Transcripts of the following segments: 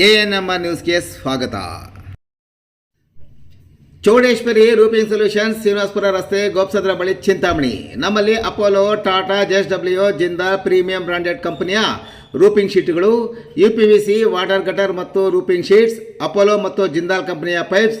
A N M R ನ್ಯೂಸ್ಗೆ ಸ್ವಾಗತ. Chowdeshwari roofing solutions Srinivaspur ರಸ್ತೆ ಗೋಪ್ಸದ್ರ ಬಳಿ ಚಿಂತಾಮಣಿ. ನಮ್ಮಲ್ಲಿ Apollo, Tata J S W Jindal premium branded ಕಂಪನಿಯ roofing ಶೀಟ್ಗಳು U P V C water gutter ಮತ್ತು ರೂಪಿಂಗ್ ಶೀಟ್ಸ್, ಅಪೋಲೋ ಮತ್ತು ಜಿಂದಾಲ್ ಕಂಪನಿಯ pipes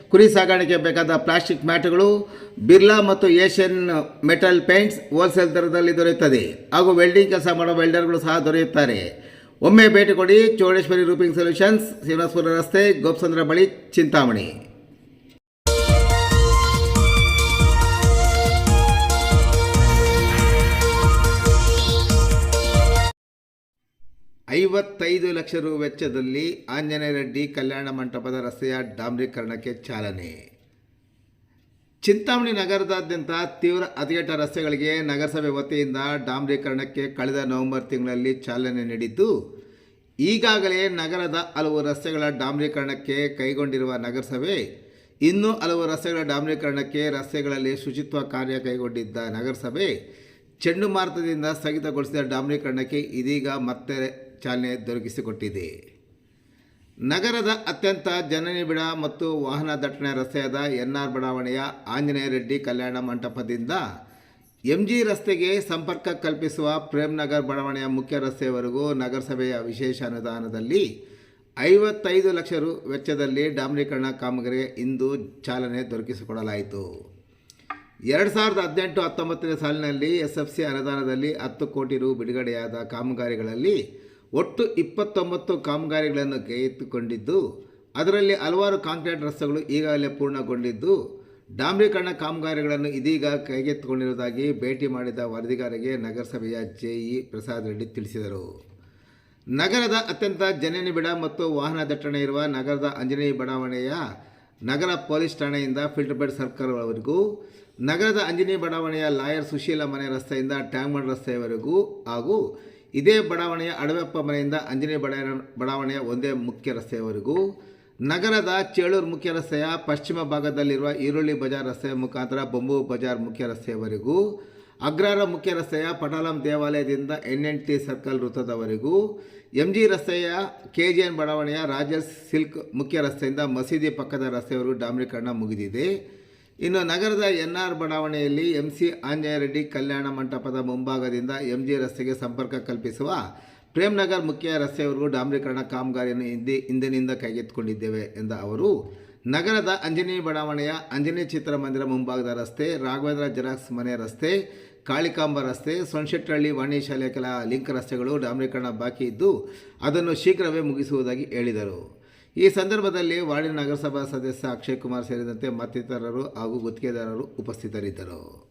ಕುರಿ ಸಾಗಾಣಿಕೆ ಬೇಕಾದ ಪ್ಲಾಸ್ಟಿಕ್ ಮ್ಯಾಟ್ಗಳು, ಬಿರ್ಲಾ ಮತ್ತು ಏಷ್ಯನ್ ಮೆಟಲ್ ಪೇಂಟ್ಸ್ ಹೋಲ್ಸೇಲ್ ದರದಲ್ಲಿ ದೊರೆಯುತ್ತದೆ. ಹಾಗೂ ವೆಲ್ಡಿಂಗ್ ಕೆಲಸ ಮಾಡುವ ವೆಲ್ಡರ್ಗಳು ಸಹ ದೊರೆಯುತ್ತಾರೆ. ಒಮ್ಮೆ ಭೇಟಿ ಕೊಡಿ ಚೌಡೇಶ್ವರಿ ರೂಪಿಂಗ್ ಸೊಲ್ಯೂಷನ್ಸ್ ಶ್ರೀನಿವಾಸಪುರ ರಸ್ತೆ, ಗೋಪಸಂದ್ರ ಬಳಿ ಚಿಂತಾಮಣಿ. ಐವತ್ತೈದು ಲಕ್ಷ ರು ವೆಚ್ಚದಲ್ಲಿ ಆಂಜನೇಯ ರೆಡ್ಡಿ ಕಲ್ಯಾಣ ಮಂಟಪದ ರಸ್ತೆಯ ಡಾಂಬರೀಕರಣಕ್ಕೆ ಚಾಲನೆ. ಚಿಂತಾಮಣಿ ನಗರದಾದ್ಯಂತ ತೀವ್ರ ಹದಗೆಟ್ಟ ರಸ್ತೆಗಳಿಗೆ ನಗರಸಭೆ ವತಿಯಿಂದ ಡಾಂಬರೀಕರಣಕ್ಕೆ ಕಳೆದ ನವೆಂಬರ್ ತಿಂಗಳಲ್ಲಿ ಚಾಲನೆ ನೀಡಿದ್ದು, ಈಗಾಗಲೇ ನಗರದ ಹಲವು ರಸ್ತೆಗಳ ಡಾಂಬರೀಕರಣಕ್ಕೆ ಕೈಗೊಂಡಿರುವ ನಗರಸಭೆ, ಇನ್ನೂ ಹಲವು ರಸ್ತೆಗಳ ಡಾಂಬರೀಕರಣಕ್ಕೆ ರಸ್ತೆಗಳಲ್ಲಿ ಶುಚಿತ್ವ ಕಾರ್ಯ ಕೈಗೊಂಡಿದ್ದ ನಗರಸಭೆ, ಚಂಡುಮಾರುತದಿಂದ ಸ್ಥಗಿತಗೊಳಿಸಿದ ಡಾಂಬರೀಕರಣಕ್ಕೆ ಇದೀಗ ಮತ್ತೆ ಚಾಲನೆ ದೊರಕಿಸಿಕೊಟ್ಟಿದೆ. ನಗರದ ಅತ್ಯಂತ ಜನನಿಬಿಡ ಮತ್ತು ವಾಹನ ದಟ್ಟಣೆ ರಸ್ತೆಯಾದ ಎನ್ ಆರ್ ಬಡಾವಣೆಯ ಆಂಜನೇಯ ರೆಡ್ಡಿ ಕಲ್ಯಾಣ ಮಂಟಪದಿಂದ ಎಂ ಜಿ ರಸ್ತೆಗೆ ಸಂಪರ್ಕ ಕಲ್ಪಿಸುವ ಪ್ರೇಮ್ನಗರ್ ಬಡಾವಣೆಯ ಮುಖ್ಯ ರಸ್ತೆಯವರೆಗೂ ನಗರಸಭೆಯ ವಿಶೇಷ ಅನುದಾನದಲ್ಲಿ ಐವತ್ತೈದು ಲಕ್ಷ ರು ವೆಚ್ಚದಲ್ಲಿ ಡಾಂಬರೀಕರಣ ಕಾಮಗಾರಿಗೆ ಇಂದು ಚಾಲನೆ ದೊರಕಿಸಿಕೊಡಲಾಯಿತು. ಎರಡು ಸಾವಿರದ ಹದಿನೆಂಟು ಹತ್ತೊಂಬತ್ತನೇ ಸಾಲಿನಲ್ಲಿ ಎಸ್ ಎಫ್ ಸಿ ಅನುದಾನದಲ್ಲಿ ಹತ್ತು ಕೋಟಿ ರು ಬಿಡುಗಡೆಯಾದ ಕಾಮಗಾರಿಗಳಲ್ಲಿ ಒಟ್ಟು ಇಪ್ಪತ್ತೊಂಬತ್ತು ಕಾಮಗಾರಿಗಳನ್ನು ಕೈಗೆತ್ತಿಕೊಂಡಿದ್ದು, ಅದರಲ್ಲಿ ಹಲವಾರು ಕಾಂಕ್ರೀಟ್ ರಸ್ತೆಗಳು ಈಗಾಗಲೇ ಪೂರ್ಣಗೊಂಡಿದ್ದು, ಡಾಂಬ್ರೀಕರಣ ಕಾಮಗಾರಿಗಳನ್ನು ಇದೀಗ ಕೈಗೆತ್ತಿಕೊಂಡಿರುವುದಾಗಿ ಭೇಟಿ ಮಾಡಿದ ವರದಿಗಾರರಿಗೆ ನಗರಸಭೆಯ ಜೆಇ ಪ್ರಸಾದ್ ರೆಡ್ಡಿ ತಿಳಿಸಿದರು. ನಗರದ ಅತ್ಯಂತ ಜನನಿಬಿಡ ಮತ್ತು ವಾಹನ ದಟ್ಟಣೆ ಇರುವ ನಗರದ ಆಂಜನೇಯ ಬಡಾವಣೆಯ ನಗರ ಪೊಲೀಸ್ ಠಾಣೆಯಿಂದ ಫಿಲ್ಟರ್ ಬೆಡ್ ಸರ್ಕಲ್ವರೆಗೂ, ನಗರದ ಅಂಜನೇಯ ಬಡಾವಣೆಯ ಲಾಯರ್ ಸುಶೀಲ ಮನೆ ರಸ್ತೆಯಿಂದ ಟ್ಯಾಂಗ್ಮಂಡ್ ರಸ್ತೆಯವರೆಗೂ ಹಾಗೂ ಇದೇ ಬಡಾವಣೆಯ ಅಡವೆಪ್ಪ ಮನೆಯಿಂದ ಅಂಜನೇಯ ಬಡ ಬಡಾವಣೆಯ ಒಂದೇ ಮುಖ್ಯ ರಸ್ತೆಯವರೆಗೂ ನಗರದ ಚೇಳೂರು ಮುಖ್ಯ ರಸ್ತೆಯ ಪಶ್ಚಿಮ ಭಾಗದಲ್ಲಿರುವ ಈರುಳ್ಳಿ ಬಜಾರ್ ರಸ್ತೆಯ ಮುಖಾಂತರ ಬೊಂಬು ಬಜಾರ್ ಮುಖ್ಯ ರಸ್ತೆಯವರೆಗೂ, ಅಗ್ರಾರ ಮುಖ್ಯ ರಸ್ತೆಯ ಪಟಾಲಂ ದೇವಾಲಯದಿಂದ ಎನ್ ಎನ್ ಟಿ ಸರ್ಕಲ್ ವೃತ್ತದವರೆಗೂ ಎಂ ಜಿ ರಸ್ತೆಯ ಕೆ ಜಿ ಎನ್ ಬಡಾವಣೆಯ ರಾಜಸ್ ಸಿಲ್ಕ್ ಮುಖ್ಯ ರಸ್ತೆಯಿಂದ ಮಸೀದಿ ಪಕ್ಕದ ರಸ್ತೆಯವರೆಗೂ ಡಾಮ್ರೀಕರಣ ಮುಗಿದಿದೆ. ಇನ್ನು ನಗರದ ಎನ್ ಆರ್ ಬಡಾವಣೆಯಲ್ಲಿ ಎಂ ಸಿ ಆಂಜನೇಯರೆಡ್ಡಿ ಕಲ್ಯಾಣ ಮಂಟಪದ ಮುಂಭಾಗದಿಂದ ಎಂ ಜಿ ರಸ್ತೆಗೆ ಸಂಪರ್ಕ ಕಲ್ಪಿಸುವ ಪ್ರೇಮ್ನಗರ್ ಮುಖ್ಯ ರಸ್ತೆಯವರೆಗೂ ಡಾಂಬರೀಕರಣ ಕಾಮಗಾರಿಯನ್ನು ಹಿಂದೆ ಹಿಂದಿನಿಂದ ಕೈಗೆತ್ತಿಕೊಂಡಿದ್ದೇವೆ ಎಂದ ಅವರು, ನಗರದ ಅಂಜನೇಯ ಬಡಾವಣೆಯ ಅಂಜನೇಯ ಚಿತ್ರಮಂದಿರ ಮುಂಭಾಗದ ರಸ್ತೆ, ರಾಘವೇಂದ್ರ ಜೆರಾಕ್ಸ್ ಮನೆ ರಸ್ತೆ, ಕಾಳಿಕಾಂಬ ರಸ್ತೆ ಸೊಣಶೆಟ್ಟಹಳ್ಳಿ ವಾಣಿ ಶಾಲೆ ಕೆಲ ಲಿಂಕ್ ರಸ್ತೆಗಳು ಡಾಂಬರೀಕರಣ ಬಾಕಿ ಇದ್ದು, ಅದನ್ನು ಶೀಘ್ರವೇ ಮುಗಿಸುವುದಾಗಿ ಹೇಳಿದರು. ಈ ಸಂದರ್ಭದಲ್ಲಿ ವಾರ್ಡಿನ ನಗರಸಭಾ ಸದಸ್ಯ ಅಕ್ಷಯ್ ಕುಮಾರ್ ಸೇರಿದಂತೆ ಮತ್ತಿತರರು ಹಾಗೂ ಗುತ್ತಿಗೆದಾರರು ಉಪಸ್ಥಿತರಿದ್ದರು.